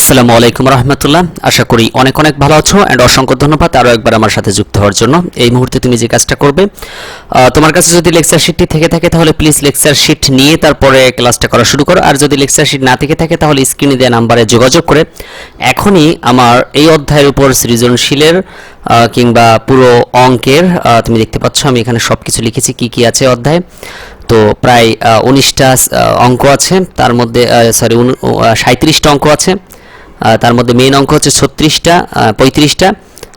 আসসালামু আলাইকুম রহমতুল্লাহ। আশা করি অনেক অনেক ভালো আছো অ্যান্ড অসংখ্য ধন্যবাদ আরও একবার আমার সাথে যুক্ত হওয়ার জন্য। এই মুহূর্তে তুমি যে কাজটা করবে তোমার কাছে যদি লেকচার শিটটি থেকে থাকে তাহলে প্লিজ লেকচার শিট নিয়ে তারপরে ক্লাসটা করা শুরু করো। আর যদি লেকচার শিট না থেকে থাকে তাহলে স্ক্রিনে দেওয়া নাম্বারে যোগাযোগ করে এখনই আমার এই অধ্যায়ের উপর সৃজনশীলের কিংবা পুরো অঙ্কের তুমি দেখতে পাচ্ছ আমি এখানে সব কিছু লিখেছি কি কি আছে অধ্যায়। তো প্রায় উনিশটা অঙ্ক আছে। তার মধ্যে সরি সাঁত্রিশটা অঙ্ক আছে। তার মধ্যে মেইন অঙ্ক হচ্ছে ছত্রিশটা পঁয়ত্রিশটা,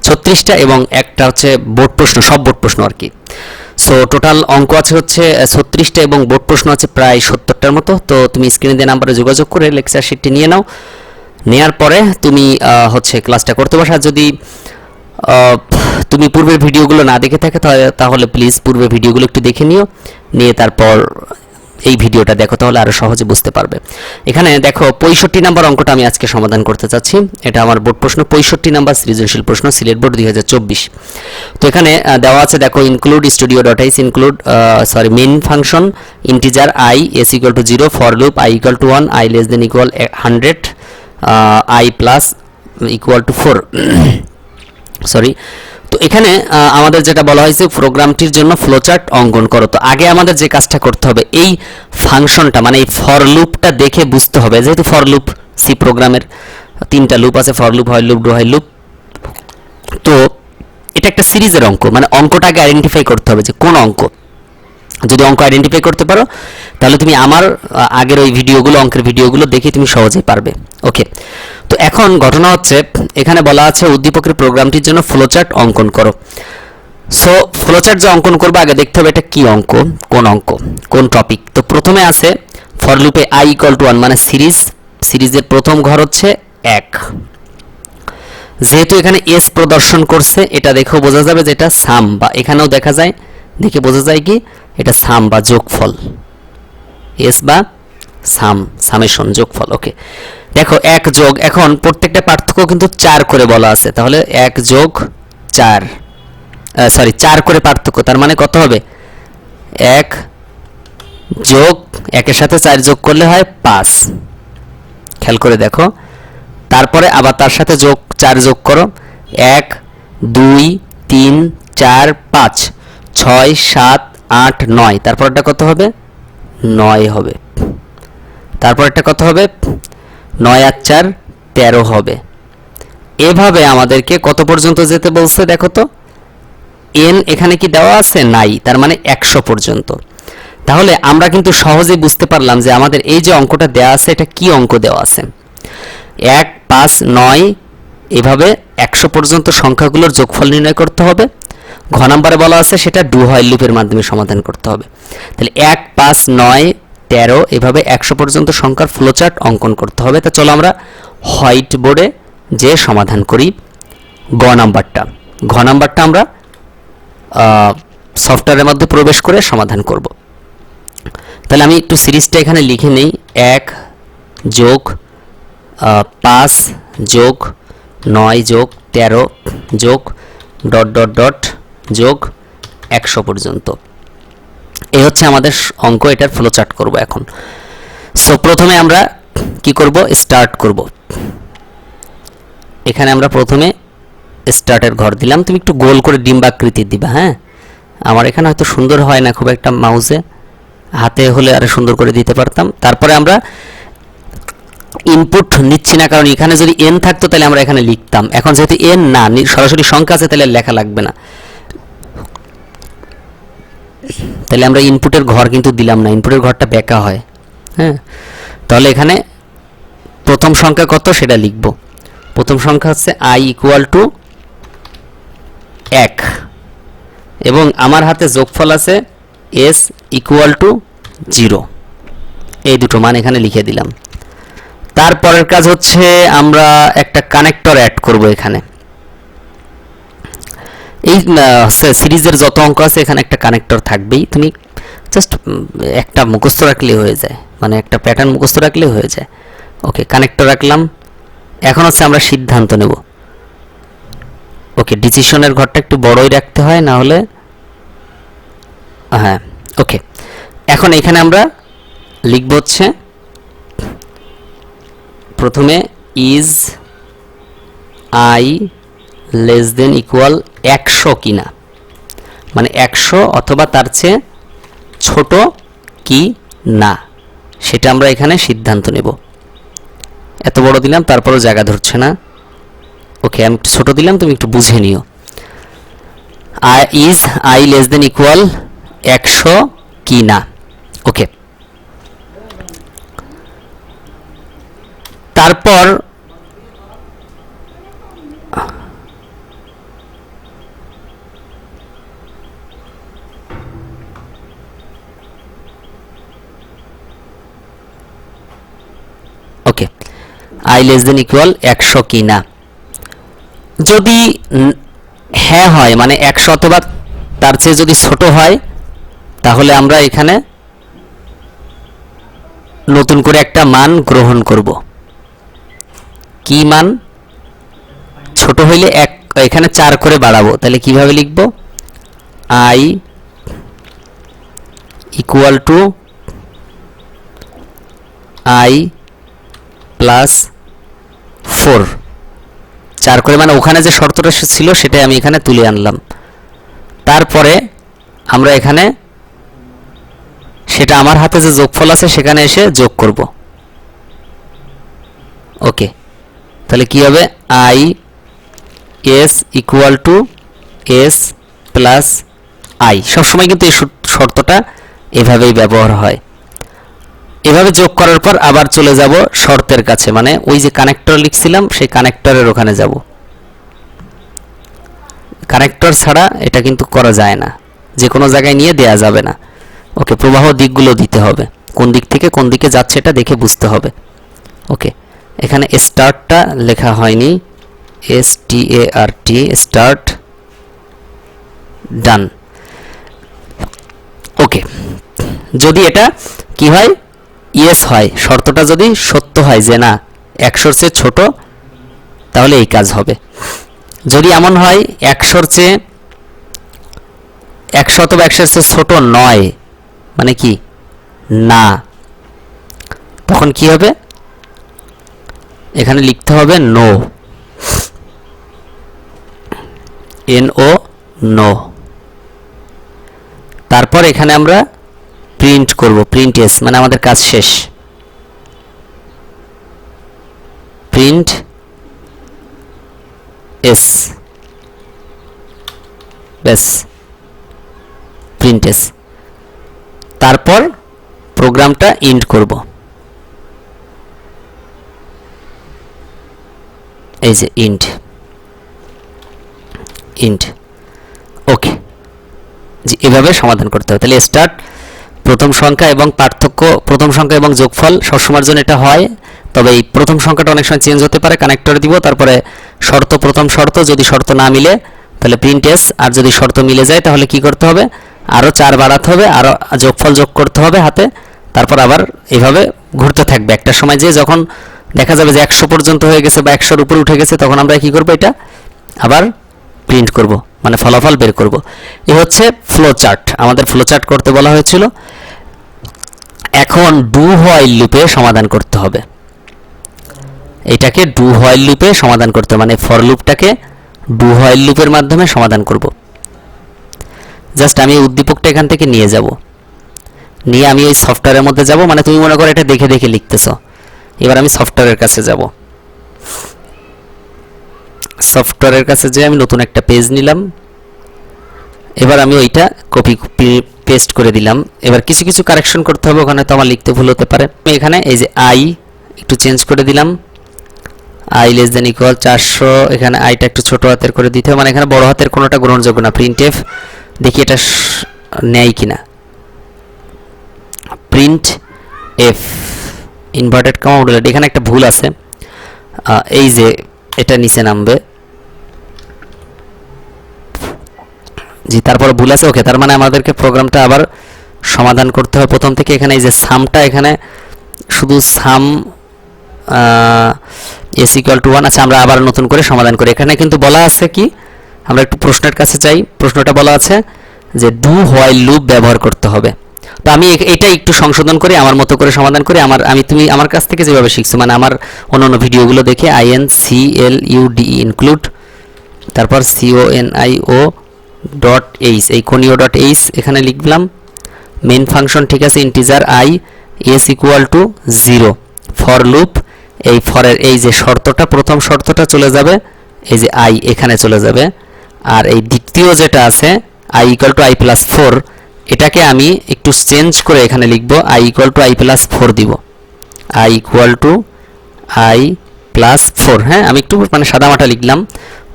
ছত্রিশটা এবং একটা হচ্ছে বোর্ড প্রশ্ন, সব বোর্ড প্রশ্ন আর কি। সো টোটাল অঙ্ক আছে হচ্ছে ছত্রিশটা এবং বোর্ড প্রশ্ন আছে প্রায় সত্তরটার মতো। তো তুমি স্ক্রিনে দিয়ে নাম্বারে যোগাযোগ করে লেকচার শিটটি নিয়ে নাও। নেয়ার পরে তুমি হচ্ছে ক্লাসটা করতে বসো। যদি তুমি পূর্বের ভিডিওগুলো না দেখে থাকে, তাহলে প্লিজ পূর্বের ভিডিওগুলো একটু দেখে নিও। নিয়ে তারপর এই ভিডিওটা দেখো, তাহলে আরও সহজে বুঝতে পারবে। এখানে দেখো, পঁয়ষট্টি নাম্বার অঙ্কটা আমি আজকে সমাধান করতে চাচ্ছি। এটা আমার বোর্ড প্রশ্ন, পঁয়ষট্টি নাম্বার সৃজনশীল প্রশ্ন, সিলেট বোর্ড দুই হাজার চব্বিশ। তো এখানে দেওয়া আছে, দেখো include studio dot ice include sorry main function integer I S equal to zero for loop I equal to one I less than equal hundred I plus equal to four sorry তো এখানে আমাদের যেটা বলা হয়েছে, প্রোগ্রামটির জন্য flowchart অঙ্কন করো। তো আগে আমাদের যে কাজটা করতে হবে, এই ফাংশনটা মানে এই ফর লুপটা দেখে বুঝতে হবে। যেহেতু ফর লুপ সি প্রোগ্রামের তিনটা লুপ আছে for loop while loop do while loop তো এটা একটা সিরিজের অঙ্ক মানে অঙ্কটা আগে আইডেন্টিফাই করতে হবে যে কোন অঙ্ক। যদি অঙ্ক আইডেন্টিফাই করতে পারো, তাহলে তুমি আমার আগের ওই ভিডিওগুলো, অঙ্কের ভিডিওগুলো দেখে তুমি সহজেই পারবে। ওকে তো এখন ঘটনা হচ্ছে, এখানে বলা আছে উদ্দীপকের প্রোগ্রামটির জন্য ফ্লোচার্ট অঙ্কন করো। সো ফ্লোচার্ট যে অঙ্কন করবে, আগে দেখতে হবে এটা কি অঙ্ক, কোন অঙ্ক, কোন টপিক তো প্রথমে আছে ফর লুপে আই ইকুয়াল টু ওয়ান মানে সিরিজ, সিরিজের প্রথম ঘর হচ্ছে এক। যেহেতু এখানে এস প্রদর্শন করছে, এটা দেখেও বোঝা যাবে যে এটা সাম বা এখানেও দেখা যায়, দেখে বোঝা যায় কি এটা সাম বা যোগফল। এস বা সাম, সামেশন, যোগফল, ওকে। দেখো, এক যোগ, এখন প্রত্যেকটা পার্থক্য কিন্তু চার করে বলা আছে। তাহলে এক যোগ চার সরি চার করে পার্থক্য, তার মানে কত হবে? এক যোগ, একের সাথে চার যোগ করলে হয় পাঁচ। খেয়াল করে দেখো। তারপরে আবার তার সাথে যোগ, চার যোগ করো। এক, দুই, তিন, চার, পাঁচ, ছয়, সাত আট, নয়। তারপরটা কত হবে? নয় হবে। তারপরটা কত হবে? নয় আর চার, তেরো হবে। এভাবে আমাদেরকে কত পর্যন্ত যেতে বলছে দেখো তো? এন এখানে কি দেওয়া আছে? নাই। তার মানে একশো পর্যন্ত। তাহলে আমরা কিন্তু সহজেই বুঝতে পারলাম যে আমাদের এই যে অঙ্কটা দেওয়া আছে, এটা কি অঙ্ক দেওয়া আছে? এক, পাঁচ, নয়, এভাবে একশো পর্যন্ত সংখ্যাগুলোর যোগফল নির্ণয় করতে হবে। ঘ নম্বরে বলা আছে সেটা ডু হয় লুপের মাধ্যমে সমাধান করতে হবে। তাহলে এক, পাঁচ, নয়, তেরো, এভাবে একশো পর্যন্ত সংখ্যার ফ্লোচার্ট অঙ্কন করতে হবে। তা চলো আমরা হোয়াইট বোর্ডে যে সমাধান করি, গ নাম্বারটা। ঘ নাম্বারটা আমরা সফটওয়্যারের মধ্যে প্রবেশ করে সমাধান করব। তাহলে আমি একটু সিরিজটা এখানে লিখে নেই। এক যোগ পাঁচ যোগ, নয় যোগ, তেরো যোগ, ডট ডট ডট যোগ একশো পর্যন্ত। এই হচ্ছে আমাদের অঙ্ক, এটার ফ্লো চার্ট করব এখন। সো প্রথমে আমরা কি করব? স্টার্ট করব। এখানে আমরা প্রথমে স্টার্টের ঘর দিলাম। তুমি একটু গোল করে ডিম্বাকৃতির দিবা হ্যাঁ? আমার এখানে হয়তো সুন্দর হয় না খুব একটা মাউসে হাতে হলে আরও সুন্দর করে দিতে পারতাম। তারপরে আমরা ইনপুট নিচ্ছি না, কারণ এখানে যদি এন থাকতো, তাহলে আমরা এখানে লিখতাম। এখন যেহেতু এন না সরাসরি সংখ্যা আছে, তাহলে লেখা লাগবে না। তাহলে আমরা ইনপুটের ঘর কিন্তু দিলাম না। ইনপুটের ঘরটা বেঁকা হয়। হ্যাঁ? তাহলে এখানে প্রথম সংখ্যা কত সেটা লিখব। প্রথম সংখ্যা হচ্ছে আই ইকুয়াল টু এক। এবং আমার হাতে যোগফল আছে এস ইকুয়াল টু জিরো এই দুটো মান এখানে লিখে দিলাম। তারপরের কাজ হচ্ছে আমরা একটা কানেক্টর অ্যাড করব এখানে। এই সিরিজের যত অঙ্ক আছে, এখানে একটা কানেক্টর থাকবেই। তুমি জাস্ট একটা মুখস্থ রাখলে হয়ে যায়। মানে একটা প্যাটার্ন মুখস্থ রাখলে হয়ে যায়। ওকে কানেক্টর রাখলাম। এখন হচ্ছে আমরা সিদ্ধান্ত নেব। ওকে ডিসিশনের ঘরটা একটু বড়ই রাখতে হয়, না হলে হ্যাঁ ওকে এখন এখানে আমরা লিখব হচ্ছে, প্রথমে is I less than equal একশো কিনা। মানে একশো অথবা তার চেয়ে ছোট কি না, সেটা আমরা এখানে সিদ্ধান্ত নেব। এত বড় দিলাম, তারপরও জায়গা ধরছে না। ওকে, আমি একটু ছোট দিলাম, তুমি একটু বুঝে নিও। I is I less than equal একশো কি না ওকে। তারপর okay I less than equal একশো কি না যদি হ্যাঁ হয় মানে একশো অথবা তার চেয়ে যদি ছোট হয়, তাহলে আমরা এখানে নতুন করে একটা মান গ্রহণ করব। কি মান? ছোট হইলে এক, এখানে চার করে বাড়াবো। তাহলে কীভাবে লিখব? I equal to I plus four. চার করে মানে ওখানে যে শর্তটা ছিল সেটাই আমি এখানে তুলে আনলাম। তারপরে আমরা এখানে সেটা আমার হাতে যে যোগফল আছে সেখানে এসে যোগ করব। ওকে, তাহলে কি হবে? I S equal to S plus I সবসময় কিন্তু এই শর্তটা এভাবেই ব্যবহার হয়। এভাবে যোগ করার পর আবার চলে যাব শর্তের কাছে মানে ওই যে কানেক্টর লিখছিলাম, সেই কানেক্টরের ওখানে যাব। কানেক্টর ছাড়া এটা কিন্তু করা যায় না। যে কোনো জায়গায় নিয়ে দেয়া যাবে না। ওকে, প্রবাহ দিকগুলো দিতে হবে। কোন দিক থেকে কোন দিকে যাচ্ছে এটা দেখে বুঝতে হবে। ওকে, এখানে স্টার্টটা লেখা হয়নি। এস টি এ আর টি স্টার্ট ডান ওকে, যদি এটা কি হয় ইয়েস হয়, শর্তটা যদি সত্য হয় যে না, একশোর চেয়ে ছোট, তাহলে এই কাজ হবে। যদি এমন হয়, একশোর চেয়ে, একশো অথবা একশোর চেয়ে ছোট নয় মানে কি? না। তখন কি হবে? এখানে লিখতে হবে নো এন ও নো তারপর এখানে আমরা প্রিন্ট করব প্রিন্ট এস মানে আমাদের কাজ শেষ। প্রিন্ট এস ব্যাস প্রিন্ট এস তারপর প্রোগ্রামটা ইন্ড করব। এই যে ইন্ড ইন্ড ওকে জি, এভাবে সমাধান করতে হবে। তাহলে স্টার্ট প্রথম সংখ্যা এবং পার্থক্য, প্রথম সংখ্যা এবং যোগফল সবসময়ের জন্য এটা হয়। তবে এই প্রথম সংখ্যাটা অনেক সময় চেঞ্জ হতে পারে কানেক্টর দিব, তারপরে শর্ত, প্রথম শর্ত যদি শর্ত না মিলে, তাহলে প্রিন্ট এস আর যদি শর্ত মিলে যায়, তাহলে কি করতে হবে? আরও চার বাড়াতে হবে আরও যোগফল যোগ করতে হবে হাতে, তারপর আবার এইভাবে ঘুরতে থাকবে। একটা সময় যে যখন দেখা যাবে যে একশো পর্যন্ত হয়ে গেছে বা একশোর উপর উঠে গেছে, তখন আমরা কি করব এটা? আবার প্রিন্ট করব মানে ফলাফল বের করব। এ হচ্ছে ফ্লো চার্ট আমাদের ফ্লো চার্ট করতে বলা হয়েছিল। এখন ডু হোয়াইল লুপে সমাধান করতে হবে। এটাকে ডু হোয়াইল লুপে সমাধান করতে হবে, মানে ফর লুপটাকে ডু হোয়াইল লুপের মাধ্যমে সমাধান করব। জাস্ট আমি এই উদ্দীপকটা এখান থেকে নিয়ে যাব। নিয়ে আমি ওই সফটওয়্যারের মধ্যে যাব মানে তুমি মনে করো এটা দেখে দেখে লিখতেছো। এবার আমি সফটওয়্যারের কাছে যাব। সফটওয়্যারের কাছে যে আমি নতুন একটা পেজ নিলাম। এবার আমি ওইটা কপি পেস্ট করে দিলাম। এবার কিছু কিছু কারেকশন করতে হবে, ওখানে তো আমার লিখতে ভুল হতে পারে। এখানে এই যে আই একটু চেঞ্জ করে দিলাম। আই লেস দেন ইকুয়াল চারশো, এখানে আইটা একটু ছোট হাতের করে দিতে হবে। মানে এখানে বড় হাতের কোনোটা গ্রহণযোগ্য না। প্রিন্ট এফ দেখি এটা নেয় কিনা। প্রিন্ট এফ ইনভার্টেড কমা এখানে একটা ভুল আছে। এই যে এটা নিচে নামবে। জি, তারপর ভুল আছে, ওকে, তার মানে আমাদেরকে প্রোগ্রামটা আবার সমাধান করতে হবে। প্রথম থেকে এখানে এই যে সামটা এখানে শুধু sum S equal to one আছে, আমরা আবার নতুন করে সমাধান করি। এখানে কিন্তু বলা আছে কি, আমরা একটু প্রশ্নের কাছে চাই প্রশ্নটা বলা আছে যে, ডু হোয়াইল লুপ ব্যবহার করতে হবে। তো আমি এটা একটু সংশোধন করে, আমার মতো করে সমাধান করে, আমার আমি তুমি আমার কাছ থেকে যেভাবে শিখছো মানে আমার অন্যান্য ভিডিওগুলো দেখে I N C L U D include তারপর C O N I O dot H এই কোনিও ডট এইচ এখানে লিখলাম মেন ফাংশন ঠিক আছে integer I is equal to zero for loop এই ফরের এই যে শর্তটা, প্রথম শর্তটা চলে যাবে, এই যে আই এখানে চলে যাবে, আর এই দ্বিতীয় যেটা আছে I equal to I plus four এটাকে আমি একটু চেঞ্জ করে এখানে লিখব I equal to I plus four দিব। I equal to I plus four হ্যাঁ? আমি একটু মানে সাদামাটা লিখলাম।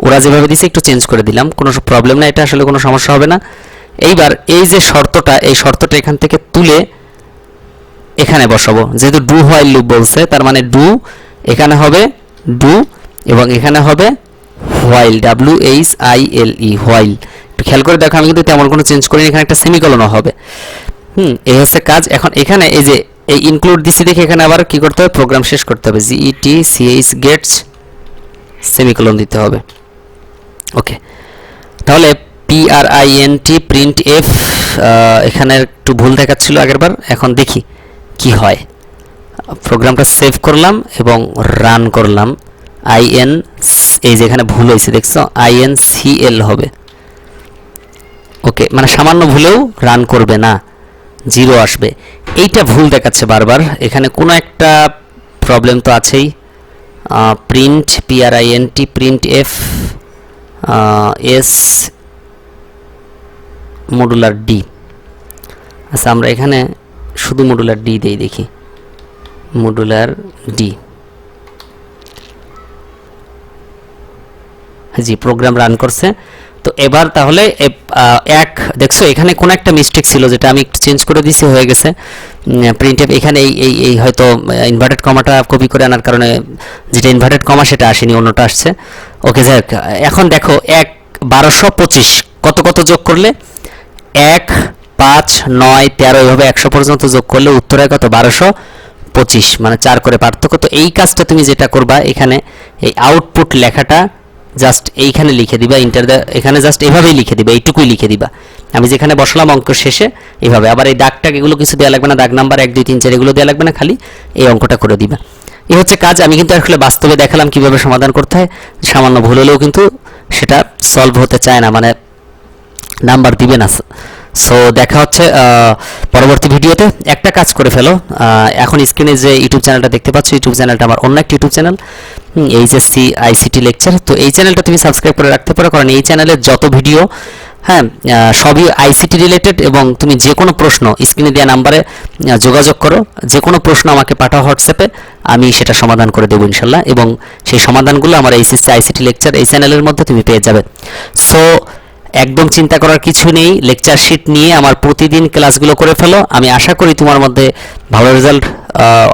ওরা যেভাবে দিছে একটু চেঞ্জ করে দিলাম। কোনো প্রবলেম না এটা আসলে কোনো সমস্যা হবে না। এইবার এই যে শর্তটা, এই শর্তটা এখান থেকে তুলে এখানে বসাবো। যেহেতু ডু হোয়াইল লুপ বলছে, তার মানে ডু এখানে হবে ডু এবং এখানে হবে while W H I L E while খেয়াল করে দেখো, আমি কিন্তু তেমন কোনো চেঞ্জ করিনি, এখানে একটা সেমিকলনও হবে। হুম, এই হচ্ছে কাজ। এখন এখানে এই যে, এই ইনক্লুড দিছি দেখে এখানে আবার কি করতে হবে? প্রোগ্রাম শেষ করতে হবে। জিইটি সিএইচ গেটস সেমিকলন দিতে হবে। ওকে তাহলে P R I N T print F এখানে একটু ভুল দেখাচ্ছিল আগেরবার। এখন দেখি কি হয়। প্রোগ্রামটা সেভ করলাম এবং রান করলাম। আই এন এই যে এখানে ভুল হয়েছে, দেখছ? আই এন সি এল হবে। ওকে মানে সামান্য ভুলেও রান করবে না জিরো আসবে। এইটা ভুল দেখাচ্ছে বারবার। এখানে কোনো একটা প্রবলেম তো আছেই। Print P R I N T print F S modular D আচ্ছা আমরা এখানে শুধু মডুলার ডি দেই দেখি। Modular D G program run করছে। তো এবার তাহলে এক, দেখছ, এখানে কোন একটা মিস্টেক ছিল যেটা আমি একটু চেঞ্জ করে দিছি, হয়ে গেছে। প্রিন্ট এখানে এই এই এই হয়তো ইনভার্টেড কমাটা কপি করে আনার কারণে যেটা ইনভার্টেড কমা সেটা আসেনি, অন্যটা আসছে। ওকে যাই এখন দেখো, এক, বারোশো পঁচিশ, কত কত যোগ করলে? এক, পাঁচ, নয়, তেরো, এভাবে একশো পর্যন্ত যোগ করলে উত্তরে কত? বারোশো পঁচিশ মানে চার করে পার্থক্য। তো এই কাজটা তুমি যেটা করবা এখানে, এই আউটপুট লেখাটা জাস্ট এইখানে লিখে দিবা ইন্টার এখানে জাস্ট এভাবেই লিখে দিবা, এইটুকুই লিখে দিবা। আমি যেখানে বসলাম অঙ্ক শেষে এভাবে, আবার এই দাগটাগ এগুলো কিছু দেওয়া লাগবে না, দাগ নাম্বার এক, দুই, তিন, চার, এগুলো দেওয়া লাগবে না, খালি এই অঙ্কটা করে দিবা। এই হচ্ছে কাজ, আমি কিন্তু আসলে বাস্তবে দেখালাম কীভাবে সমাধান করতে হয়, সামান্য ভুল হলেও কিন্তু সেটা সলভ হতে চায় না মানে নাম্বার দিবে না। সো দেখা হচ্ছে পরবর্তী ভিডিওতে। একটা কাজ করে ফেলো এখন স্ক্রিনে যে ইউটিউব চ্যানেলটা দেখতে পাচ্ছ, ইউটিউব চ্যানেলটা আমার অন্য একটা YouTube channel HSC ICT lecture. তো এই চ্যানেলটা তুমি সাবস্ক্রাইব করে রাখতে পারো, কারণ এই চ্যানেলের যত ভিডিও হ্যাঁ সবই আইসিটি রিলেটেড এবং তুমি যে কোনো প্রশ্ন স্ক্রিনে দেওয়া নাম্বারে যোগাযোগ করো। যে কোনো প্রশ্ন আমাকে পাঠাও হোয়াটসঅ্যাপে, আমি সেটা সমাধান করে দেবো ইনশাল্লাহ। এবং সেই সমাধানগুলো আমার এইচএসসি আইসিটি লেকচার এই চ্যানেলের মধ্যে তুমি পেয়ে যাবে। সো একদম চিন্তা করার কিছু নেই লেকচার শিট নিয়ে আমার প্রতিদিন ক্লাসগুলো করে ফেলো। আমি আশা করি তোমার মধ্যে ভালো রেজাল্ট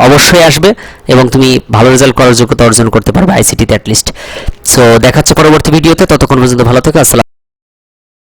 অবশ্যই আসবে এবং তুমি ভালো রেজাল্ট করার যোগ্যতা অর্জন করতে পারবে আইসিটিতে অ্যাটলিস্ট সো দেখাচ্ছে পরবর্তী ভিডিওতে ততক্ষণ পর্যন্ত ভালো থেকো, আসসালাম